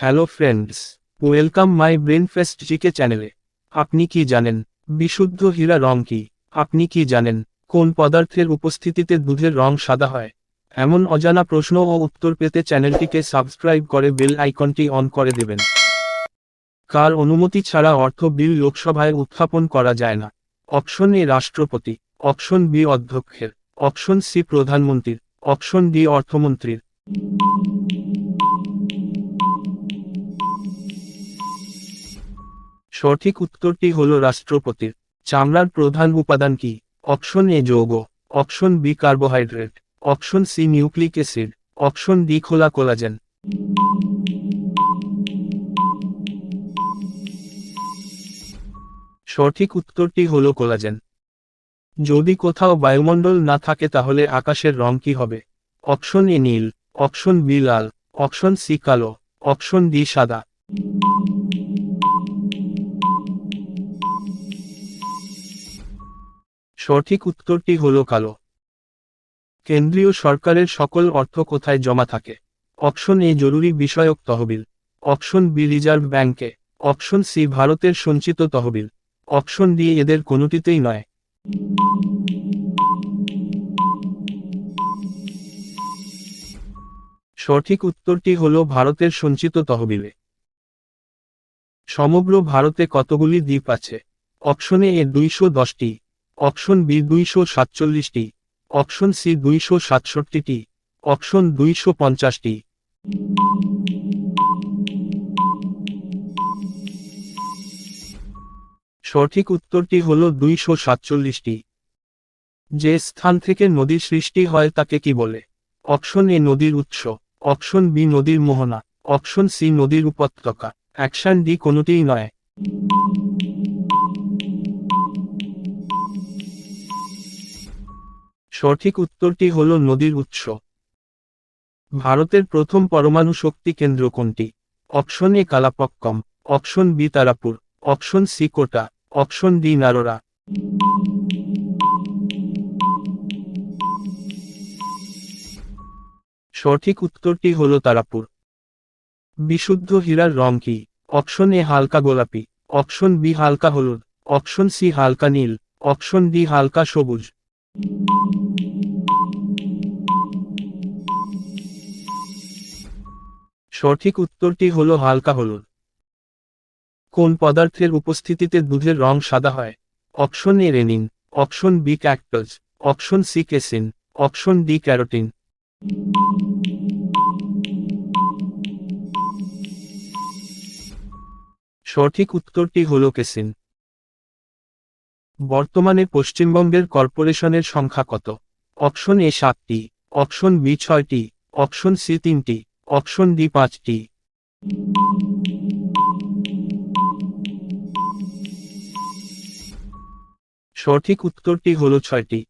Hello friends, welcome my Brainfest GK চ্যানেলে। আপনি কি জানেন বিশুদ্ধ হীরা রং কি? আপনি কি জানেন কোন পদার্থের উপস্থিতিতে দুধের রং সাদা হয়? এমন অজানা প্রশ্ন ও উত্তর পেতে চ্যানেলটিকে সাবস্ক্রাইব করে বেল আইকনটি অন করে দেবেন। কার অনুমতি ছাড়া অর্থ বিল লোকসভায় উত্থাপন করা যায় না। অপশন এ রাষ্ট্রপতি, অপশন বি অধ্যক্ষের, অপশন সি প্রধানমন্ত্রীর, অপশন ডি অর্থমন্ত্রীর। সঠিক উত্তরটি হল রাষ্ট্রপতির চামড়ার প্রধান উপাদান কি? অপশন এ যৌগ, option B carbohydrate, option C nucleic acid, option D খোলা কোলাজেন। সঠিক উত্তরটি হল কোলাজেন। যদি কোথাও বায়ুমণ্ডল না থাকে তাহলে আকাশের রং কি হবে? অপশন এ নীল, অপশন বি লাল, অপশন সি কালো, অপশন ডি সাদা। সঠিক উত্তরটি হল কালো। কেন্দ্রীয় সরকারের সকল অর্থ কোথায় জমা থাকে? অপশন এ জরুরি বিষয়ক তহবিল। অপশন বি রিজার্ভ ব্যাংকে। অপশন সি ভারতের সঞ্চিত তহবিল। অপশন ডি এদের কোনোটিতেই নয়। সঠিক উত্তরটি হল ভারতের সঞ্চিত তহবিলে। সমগ্র ভারতে কতগুলি দ্বীপ আছে? অপশনে এ দুইশো দশটি। অপশন বি দুইশো সাতচল্লিশটি, অপশন সি দুইশো সাতষট্টিটি, অপশন দুইশো পঞ্চাশটি। সঠিক উত্তরটি হল দুইশো সাতচল্লিশটি। যে স্থান থেকে নদীর সৃষ্টি হয় তাকে কি বলে? অপশন এ নদীর উৎস, অপশন বি নদীর মোহনা, অপশন সি নদীর উপত্যকা। অ্যাকশন ডি কোনোটিই নয়। সঠিক উত্তরটি হল নদীর উৎস। ভারতের প্রথম পরমাণু শক্তি কেন্দ্র কোনটি? Option A Kalpakkam, option B Tarapur, option C Kota, option D Narora. সঠিক উত্তরটি হল তারাপুর। বিশুদ্ধ হীরার রং কি? অপশন এ হালকা গোলাপি, অপশন বি হালকা হলুদ, অপশন সি হালকা নীল, অপশন ডি হালকা সবুজ। সঠিক উত্তরটি হল হালকা হলুদ। কোন পদার্থের উপস্থিতিতে দুধের রং সাদা হয়? Option A rennin, option B cactus, option C casein, option D carotene. সঠিক উত্তরটি হল কেসিন। বর্তমানে পশ্চিমবঙ্গের কর্পোরেশনের সংখ্যা কত? অপশন এ সাতটি, অপশন বি ছয়টি, অপশন সি তিনটি। অপশন ডি পাঁচটি। সঠিক উত্তরটি হল ছয়টি।